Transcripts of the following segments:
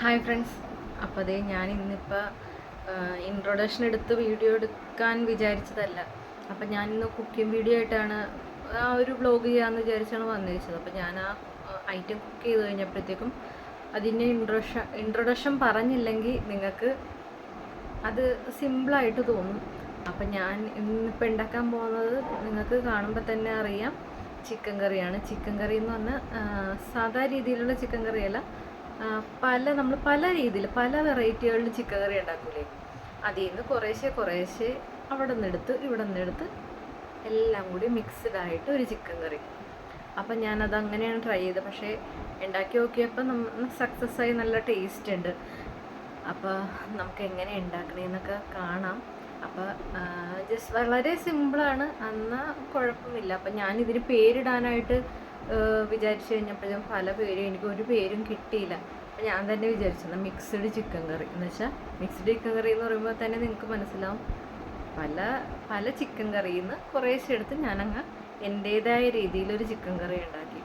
Hi friends അപ്പോൾ അതേ ഞാൻ ഇന്നിപ്പോൾ ഇൻട്രൊഡക്ഷൻ എടുത്ത് വീഡിയോ എടുക്കാൻ വിചാരിച്ചതല്ല. അപ്പം ഞാൻ ഇന്ന് കുക്കിംഗ് വീഡിയോ ആയിട്ടാണ് ആ ഒരു വ്ളോഗ് ചെയ്യാമെന്ന് വിചാരിച്ചാണ് വന്നിരിച്ചത്. അപ്പോൾ ഞാൻ ആ ഐറ്റം കുക്ക് ചെയ്ത് കഴിഞ്ഞപ്പോഴത്തേക്കും അതിന്റെ ഇൻട്രൊഡക്ഷൻ ഇൻട്രൊഡക്ഷൻ പറഞ്ഞില്ലെങ്കിൽ നിങ്ങൾക്ക് അത് സിമ്പിളായിട്ട് തോന്നും. അപ്പം ഞാൻ ഇന്നിപ്പോൾ ഉണ്ടാക്കാൻ പോകുന്നത് നിങ്ങൾക്ക് കാണുമ്പോൾ തന്നെ അറിയാം. ചിക്കൻ കറിയാണ്. ചിക്കൻ കറി എന്ന് പറഞ്ഞാൽ സാധാ രീതിയിലുള്ള ചിക്കൻ കറിയല്ല. പല നമ്മൾ പല രീതിയിൽ പല വെറൈറ്റികളിൽ ചിക്കൻ കറി ഉണ്ടാക്കൂലേ? അതിൽ നിന്ന് കുറേശ്ശെ കുറേശ്ശെ അവിടെ നിന്നെടുത്ത് ഇവിടെ നിന്നെടുത്ത് എല്ലാം കൂടി മിക്സ്ഡ് ആയിട്ട് ഒരു ചിക്കൻ കറി. അപ്പം ഞാനത് അങ്ങനെയാണ് ട്രൈ ചെയ്തത്. പക്ഷേ ഉണ്ടാക്കി നോക്കിയപ്പോൾ നമ്മൾ സക്സസ് ആയി നല്ല ടേസ്റ്റ് ഉണ്ട്. അപ്പോൾ നമുക്ക് എങ്ങനെ ഉണ്ടാക്കണേന്നൊക്കെ കാണാം. അപ്പോൾ ജസ്റ്റ് വളരെ സിമ്പിളാണ് എന്നാൽ കുഴപ്പമില്ല. അപ്പം ഞാനിതിന് പേരിടാനായിട്ട് വിചാരിച്ചു കഴിഞ്ഞപ്പോഴും പല പേരും എനിക്ക് ഒരു പേരും കിട്ടിയില്ല. അപ്പം ഞാൻ തന്നെ വിചാരിച്ചത് മിക്സ്ഡ് ചിക്കൻ കറി എന്ന് വെച്ചാൽ മിക്സ്ഡ് ചിക്കൻ കറി എന്ന് പറയുമ്പോൾ തന്നെ നിങ്ങൾക്ക് മനസ്സിലാവും. പല പല ചിക്കൻ കറിയിൽ നിന്ന് കുറേശ്ശെ എടുത്ത് ഞാനങ്ങ് എന്റേതായ രീതിയിലൊരു ചിക്കൻ കറി ഉണ്ടാക്കി.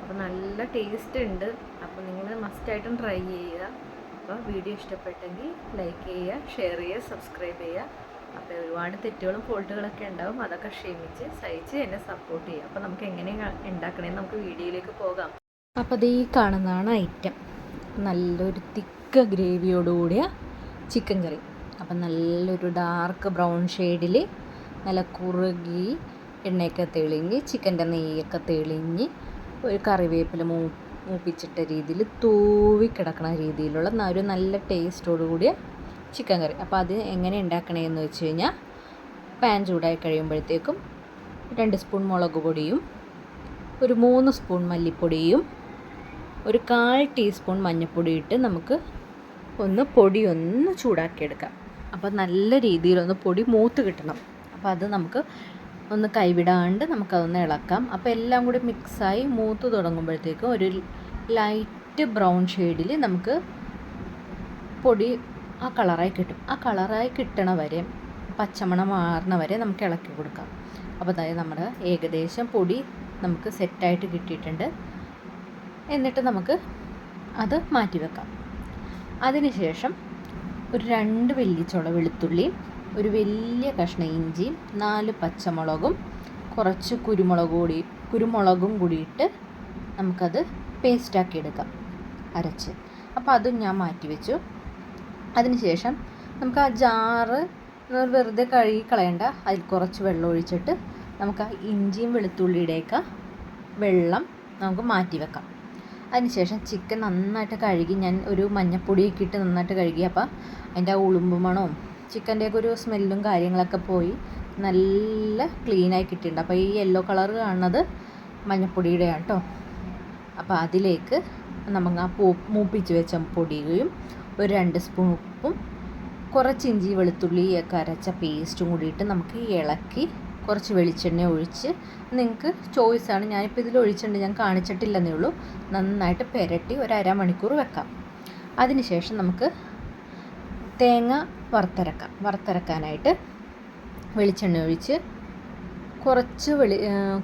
അപ്പോൾ നല്ല ടേസ്റ്റ് ഉണ്ട്. അപ്പോൾ നിങ്ങൾ മസ്റ്റായിട്ടും ട്രൈ ചെയ്യുക. അപ്പോൾ വീഡിയോ ഇഷ്ടപ്പെട്ടെങ്കിൽ ലൈക്ക് ചെയ്യുക ഷെയർ ചെയ്യുക സബ്സ്ക്രൈബ് ചെയ്യുക. അപ്പോൾ ഒരുപാട് തെറ്റുകളും ഫോൾട്ടുകളൊക്കെ ഉണ്ടാവും. അതൊക്കെ ക്ഷമിച്ച് സഹിച്ച് എന്നെ സപ്പോർട്ട് ചെയ്യുക. അപ്പോൾ നമുക്ക് എങ്ങനെ ഉണ്ടാക്കണേന്ന് നമുക്ക് വീഡിയോയിലേക്ക് പോകാം. അപ്പോൾ അത് ഈ കാണുന്നതാണ് ഐറ്റം നല്ലൊരു തിക്ക ഗ്രേവിയോടുകൂടിയ ചിക്കൻ കറി അപ്പം നല്ലൊരു ഡാർക്ക് ബ്രൗൺ ഷെയ്ഡിൽ നല്ല കുറുകി എണ്ണയൊക്കെ തെളിഞ്ഞ് ചിക്കന്റെ നെയ്യൊക്കെ തെളിഞ്ഞ് ഒരു കറിവേപ്പില മൂ മൂപ്പിച്ചിട്ട രീതിയിൽ തൂവി കിടക്കുന്ന രീതിയിലുള്ള ഒരു നല്ല ടേസ്റ്റോടു കൂടിയ ചിക്കൻ കറി. അപ്പോൾ അത് എങ്ങനെ ഉണ്ടാക്കണേന്ന് വെച്ച് കഴിഞ്ഞാൽ പാൻ ചൂടായി കഴിയുമ്പോഴത്തേക്കും രണ്ട് സ്പൂൺ മുളക് പൊടിയും ഒരു മൂന്ന് സ്പൂൺ മല്ലിപ്പൊടിയും ഒരു കാൽ ടീസ്പൂൺ മഞ്ഞൾപ്പൊടി ഇട്ട് നമുക്ക് ഒന്ന് പൊടി ഒന്ന് ചൂടാക്കിയെടുക്കാം. അപ്പോൾ നല്ല രീതിയിലൊന്ന് പൊടി മൂത്ത് കിട്ടണം. അപ്പോൾ അത് നമുക്ക് ഒന്ന് കൈവിടാണ്ട് നമുക്കതൊന്ന് ഇളക്കാം. അപ്പോൾ എല്ലാം കൂടി മിക്സായി മൂത്ത് തുടങ്ങുമ്പോഴത്തേക്കും ഒരു ലൈറ്റ് ബ്രൗൺ ഷെയ്ഡിൽ നമുക്ക് പൊടി ആ കളറായി കിട്ടും. ആ കളറായി കിട്ടണ വരെ പച്ചമണം മാറണ വരെ നമുക്ക് ഇളക്കി കൊടുക്കാം. അപ്പോൾ അതായത് നമ്മുടെ ഏകദേശം പൊടി നമുക്ക് സെറ്റായിട്ട് കിട്ടിയിട്ടുണ്ട്. എന്നിട്ട് നമുക്ക് അത് മാറ്റി വെക്കാം. അതിനുശേഷം ഒരു രണ്ട് വെല്ലിച്ചുള വെളുത്തുള്ളിയും ഒരു വലിയ കഷ്ണം ഇഞ്ചിയും നാല് പച്ചമുളകും കുറച്ച് കുരുമുളക് കൂടി കുരുമുളകും കൂടിയിട്ട് നമുക്കത് പേസ്റ്റാക്കി എടുക്കാം. അരച്ച്. അപ്പോൾ അതും ഞാൻ മാറ്റി വെച്ചു. അതിനുശേഷം നമുക്ക് ആ ജാറ് വെറുതെ കഴുകി കളയണ്ട അതിൽ കുറച്ച് വെള്ളം ഒഴിച്ചിട്ട് നമുക്ക് ആ ഇഞ്ചിയും വെളുത്തുള്ളിയുടെയൊക്കെ വെള്ളം നമുക്ക് മാറ്റി വെക്കാം. അതിനുശേഷം ചിക്കൻ നന്നായിട്ട് കഴുകി ഞാൻ ഒരു മഞ്ഞപ്പൊടിയൊക്കെ ഇട്ട് നന്നായിട്ട് കഴുകി അപ്പോൾ അതിന്റെ ആ ഉളുമ്പ് മണവും ചിക്കന്റെയൊക്കെ ഒരു സ്മെല്ലും കാര്യങ്ങളൊക്കെ പോയി നല്ല ക്ലീനായി കിട്ടിയിട്ടുണ്ട്. അപ്പോൾ ഈ യെല്ലോ കളർ കാണുന്നത് മഞ്ഞപ്പൊടിയുടെയാണ് കേട്ടോ. അപ്പോൾ അതിലേക്ക് നമുക്ക് ആ പൂ മൂപ്പിച്ച് വെച്ച പൊടിയും ഒരു രണ്ട് സ്പൂൺ ഉപ്പും കുറച്ച് ഇഞ്ചി വെളുത്തുള്ളിയൊക്കെ അരച്ച പേസ്റ്റും കൂടിയിട്ട് നമുക്ക് ഇളക്കി കുറച്ച് വെളിച്ചെണ്ണ ഒഴിച്ച് നിങ്ങൾക്ക് ചോയ്സാണ് ഞാനിപ്പോൾ ഇതിൽ ഒഴിച്ചിട്ടുണ്ട് ഞാൻ കാണിച്ചിട്ടില്ലെന്നേ ഉള്ളൂ. നന്നായിട്ട് പെരട്ടി ഒരു അരമണിക്കൂർ വെക്കാം. അതിനുശേഷം നമുക്ക് തേങ്ങ വറുത്തരക്കാം. വറുത്തരക്കാനായിട്ട് വെളിച്ചെണ്ണ ഒഴിച്ച് കുറച്ച് വെളി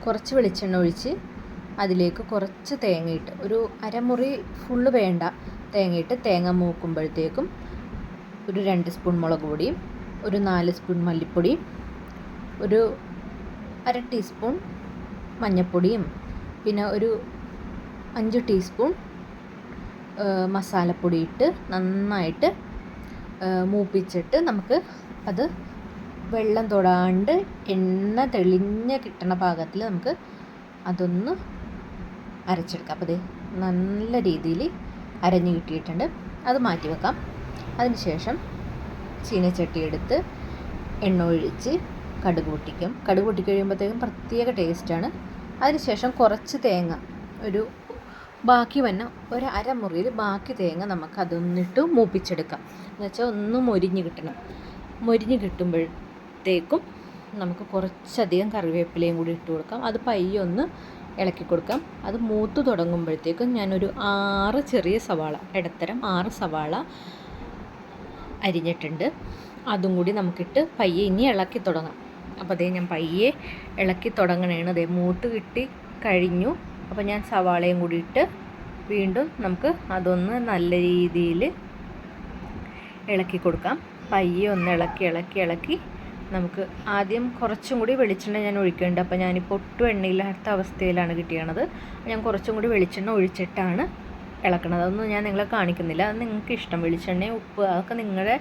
കുറച്ച് വെളിച്ചെണ്ണ ഒഴിച്ച് അതിലേക്ക് കുറച്ച് തേങ്ങയിട്ട് ഒരു അരമുറി ഫുള്ള് വേണ്ട. തേങ്ങയിട്ട് തേങ്ങ മൂക്കുമ്പോഴത്തേക്കും ഒരു രണ്ട് സ്പൂൺ മുളക് പൊടിയും ഒരു നാല് സ്പൂൺ മല്ലിപ്പൊടിയും ഒരു അര ടീസ്പൂൺ മഞ്ഞൾപ്പൊടിയും പിന്നെ ഒരു അഞ്ച് ടീസ്പൂൺ മസാലപ്പൊടി ഇട്ട് നന്നായിട്ട് മൂപ്പിച്ചിട്ട് നമുക്ക് അത് വെള്ളം തൊടാണ്ട് എണ്ണ തെളിഞ്ഞ് കിട്ടണ പാകത്തിൽ നമുക്ക് അതൊന്ന് അരച്ചെടുക്കാം. അപ്പോൾ ദേ നല്ല രീതിയിൽ അരഞ്ഞ് കിട്ടിയിട്ടുണ്ട്. അത് മാറ്റി വെക്കാം. അതിനുശേഷം ചീനച്ചട്ടി എടുത്ത് എണ്ണ ഒഴിച്ച് കടുക് പൊട്ടിക്കും. കടുക് പൊട്ടിക്കഴിയുമ്പോഴത്തേക്കും പ്രത്യേക ടേസ്റ്റാണ് അതിനുശേഷം കുറച്ച് തേങ്ങ ഒരു ബാക്കി വന്ന ഒരു അരമുറിയിൽ ബാക്കി തേങ്ങ നമുക്ക് അതൊന്നിട്ട് മൂപ്പിച്ചെടുക്കാം. എന്ന് വെച്ചാൽ ഒന്ന് മൊരിഞ്ഞ് കിട്ടണം. മൊരിഞ്ഞ് കിട്ടുമ്പോഴത്തേക്കും നമുക്ക് കുറച്ചധികം കറിവേപ്പിലയും കൂടി ഇട്ട് കൊടുക്കാം. അത് പയ്യെ ഒന്ന് ഇളക്കി കൊടുക്കാം. അത് മൂത്ത് തുടങ്ങുമ്പോഴത്തേക്കും ഞാനൊരു ആറ് ചെറിയ സവാള ഇടത്തരം ആറ് സവാള അരിഞ്ഞിട്ടുണ്ട്. അതും കൂടി നമുക്കിട്ട് പയ്യെ ഇനി ഇളക്കി തുടങ്ങാം. അപ്പോൾ അതേ ഞാൻ പയ്യെ ഇളക്കി തുടങ്ങണേണ്. അതേ മൂത്ത് കിട്ടി കഴിഞ്ഞു. അപ്പോൾ ഞാൻ സവാളയും കൂടി ഇട്ട് വീണ്ടും നമുക്ക് അതൊന്ന് നല്ല രീതിയിൽ ഇളക്കി കൊടുക്കാം. പയ്യെ ഒന്ന് ഇളക്കി ഇളക്കി ഇളക്കി നമുക്ക് ആദ്യം കുറച്ചും കൂടി വെളിച്ചെണ്ണ ഞാൻ ഒഴിക്കുന്നുണ്ട് അപ്പോൾ ഞാനിപ്പോൾ ഒട്ടും എണ്ണയില്ലാത്ത അവസ്ഥയിലാണ് കിട്ടിയണത്. ഞാൻ കുറച്ചും കൂടി വെളിച്ചെണ്ണ ഒഴിച്ചിട്ടാണ് ഇളക്കണത്. അതൊന്നും ഞാൻ നിങ്ങളെ കാണിക്കുന്നില്ല. അത് നിങ്ങൾക്ക് ഇഷ്ടം. വെളിച്ചെണ്ണ ഉപ്പ് അതൊക്കെ നിങ്ങളുടെ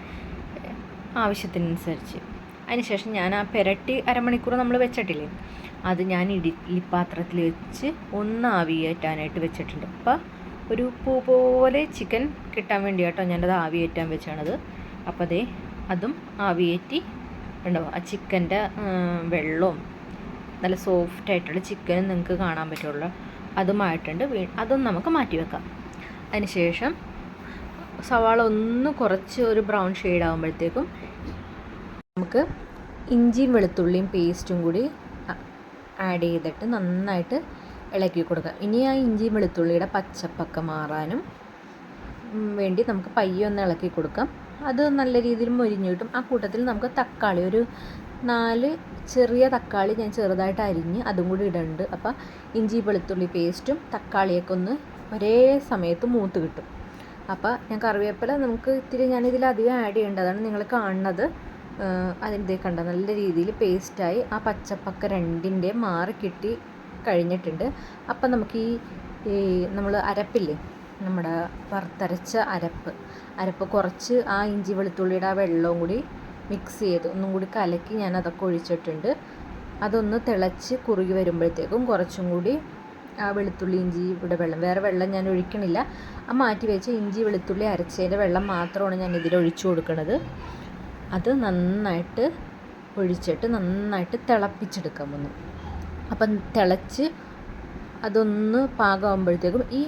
ആവശ്യത്തിനനുസരിച്ച്. അതിനുശേഷം ഞാൻ ആ പെരട്ടി അരമണിക്കൂർ നമ്മൾ വെച്ചിട്ടില്ലേ? അത് ഞാൻ ഇഡ്ഡലി പാത്രത്തിൽ വെച്ച് ഒന്ന് ആവിയേറ്റാനായിട്ട് വെച്ചിട്ടുണ്ട്. അപ്പോൾ ഒരു പൂ പോലെ ചിക്കൻ കിട്ടാൻ വേണ്ടി കേട്ടോ ഞാനത് ആവിയേറ്റാൻ വെച്ചാണത്. അപ്പോൾ അതേ അതും ആവിയേറ്റി ഉണ്ടാവും. ആ ചിക്കന്റെ വെള്ളവും നല്ല സോഫ്റ്റ് ആയിട്ടുള്ള ചിക്കനും നിങ്ങൾക്ക് കാണാൻ പറ്റുള്ളൂ. അതുമായിട്ടുണ്ട്. അതും നമുക്ക് മാറ്റി വെക്കാം. അതിനുശേഷം സവാള ഒന്ന് കുറച്ച് ഒരു ബ്രൗൺ ഷെയ്ഡ് ആകുമ്പോഴത്തേക്കും നമുക്ക് ഇഞ്ചിയും വെളുത്തുള്ളിയും പേസ്റ്റും കൂടി ആഡ് ചെയ്തിട്ട് നന്നായിട്ട് ഇളക്കി കൊടുക്കുക ഇനി ആ ഇഞ്ചിയും വെളുത്തുള്ളിയുടെ പച്ചപ്പൊക്കെ മാറാനും വേണ്ടി നമുക്ക് പയ്യൊന്ന് ഇളക്കി കൊടുക്കാം. അത് നല്ല രീതിയിൽ മൊരിഞ്ഞു കിട്ടും. ആ കൂട്ടത്തിൽ നമുക്ക് തക്കാളി ഒരു നാല് ചെറിയ തക്കാളി ഞാൻ ചെറുതായിട്ട് അരിഞ്ഞ് അതും കൂടി ഇടുന്നുണ്ട് അപ്പോൾ ഇഞ്ചി വെളുത്തുള്ളി പേസ്റ്റും തക്കാളിയൊക്കെ ഒന്ന് ഒരേ സമയത്ത് മൂത്ത് കിട്ടും. അപ്പോൾ ഞാൻ കറിവേപ്പില നമുക്ക് ഇത്തിരി ഞാൻ ഇതിൽ അധികം ആഡ് ചെയ്യേണ്ടത് അതാണ് നിങ്ങൾ കാണുന്നത്. അതിന്റെ കണ്ട നല്ല രീതിയിൽ പേസ്റ്റായി ആ പച്ചപ്പൊക്കെ രണ്ടിന്റെ മാറി കിട്ടി കഴിഞ്ഞിട്ടുണ്ട്. അപ്പം നമുക്ക് ഈ നമ്മൾ അരപ്പില്ലേ നമ്മുടെ വറുത്തരച്ച അരപ്പ്. അരപ്പ് കുറച്ച് ആ ഇഞ്ചി വെളുത്തുള്ളിയുടെ ആ വെള്ളവും കൂടി മിക്സ് ചെയ്ത് ഒന്നും കൂടി കലക്കി ഞാൻ അതൊക്കെ ഒഴിച്ചിട്ടുണ്ട്. അതൊന്ന് തിളച്ച് കുറുകി വരുമ്പോഴത്തേക്കും കുറച്ചും കൂടി ആ വെളുത്തുള്ളി ഇഞ്ചി ഇവിടെ വെള്ളം. വേറെ വെള്ളം ഞാൻ ഒഴിക്കണില്ല. ആ മാറ്റി വെച്ച് ഇഞ്ചി വെളുത്തുള്ളി അരച്ചതിന്റെ വെള്ളം മാത്രമാണ് ഞാൻ ഇതിൽ ഒഴിച്ചു കൊടുക്കുന്നത് അത് നന്നായിട്ട് ഒഴിച്ചിട്ട് നന്നായിട്ട് തിളപ്പിച്ചെടുക്കാൻ വന്നു അപ്പം തിളച്ച് അതൊന്ന് പാകമാകുമ്പോഴത്തേക്കും ഈ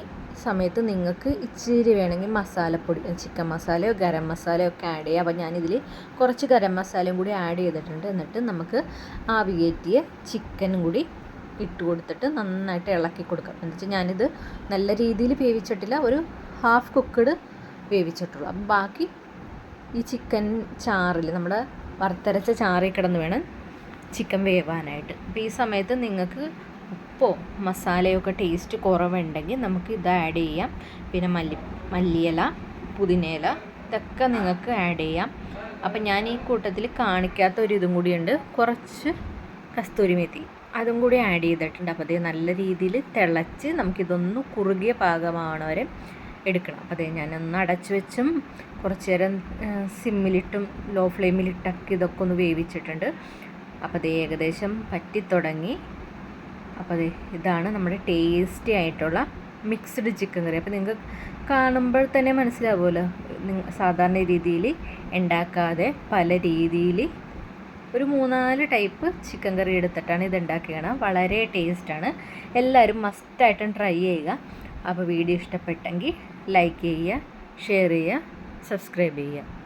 സമയത്ത് നിങ്ങൾക്ക് ഇച്ചിരി വേണമെങ്കിൽ മസാലപ്പൊടി ചിക്കൻ മസാലയോ ഗരം മസാലയോ ഒക്കെ ആഡ് ചെയ്യാം. അപ്പോൾ ഞാനിതിൽ കുറച്ച് ഗരം മസാലയും കൂടി ആഡ് ചെയ്തിട്ടുണ്ട്. എന്നിട്ട് നമുക്ക് ആവി കയറ്റിയ ചിക്കനും കൂടി ഇട്ട് കൊടുത്തിട്ട് നന്നായിട്ട് ഇളക്കി കൊടുക്കാം. എന്ന് വെച്ചാൽ ഞാനിത് നല്ല രീതിയിൽ വേവിച്ചിട്ടില്ല ഒരു ഹാഫ് കുക്കഡ് വേവിച്ചിട്ടുള്ളൂ. അപ്പം ബാക്കി ഈ ചിക്കൻ ചാറിൽ നമ്മുടെ വറുത്തരച്ച ചാറിൽ കിടന്ന് വേണം ചിക്കൻ വേവാനായിട്ട്. അപ്പോൾ ഈ സമയത്ത് നിങ്ങൾക്ക് ഉപ്പോ മസാലയൊക്കെ ടേസ്റ്റ് കുറവുണ്ടെങ്കിൽ നമുക്ക് ഇത് ആഡ് ചെയ്യാം. പിന്നെ മല്ലി മല്ലിയില പുതിനയില ഇതൊക്കെ നിങ്ങൾക്ക് ആഡ് ചെയ്യാം. അപ്പം ഞാൻ ഈ കൂട്ടത്തിൽ കാണിക്കാത്ത ഒരു ഇതും കൂടിയുണ്ട് കുറച്ച് കസ്തൂരി മെത്തി. അതും കൂടി ആഡ് ചെയ്തിട്ടുണ്ട്. അപ്പോൾ അതേ നല്ല രീതിയിൽ തിളച്ച് നമുക്കിതൊന്ന് കുറുകിയ പാകമാവണ വരെ എടുക്കണം. അപ്പോൾ അതേ ഞാനൊന്ന് അടച്ചു വെച്ചും കുറച്ച് നേരം സിമ്മിലിട്ടും ലോ ഫ്ലെയിമിലിട്ടൊക്കെ ഇതൊക്കെ ഒന്ന് വേവിച്ചിട്ടുണ്ട്. അപ്പോൾ അത് ഏകദേശം പറ്റിത്തുടങ്ങി. അപ്പോൾ ഇതാണ് നമ്മുടെ ടേസ്റ്റി ആയിട്ടുള്ള മിക്സ്ഡ് ചിക്കൻ കറി. അപ്പോൾ നിങ്ങൾക്ക് കാണുമ്പോൾ തന്നെ മനസ്സിലാവുമല്ലോ. സാധാരണ രീതിയിൽ ഉണ്ടാക്കാതെ പല രീതിയിൽ ഒരു മൂന്നാൽ ടൈപ്പ് ചിക്കൻ കറി എടുത്തിട്ടാണ് ഇത് ഉണ്ടാക്കിയത് വളരെ ടേസ്റ്റാണ് എല്ലാവരും മസ്റ്റായിട്ടും ട്രൈ ചെയ്യുക. അപ്പോൾ വീഡിയോ ഇഷ്ടപ്പെട്ടെങ്കിൽ ലൈക്ക് ചെയ്യുക ഷെയർ ചെയ്യുക സബ്സ്ക്രൈബ് ചെയ്യുക.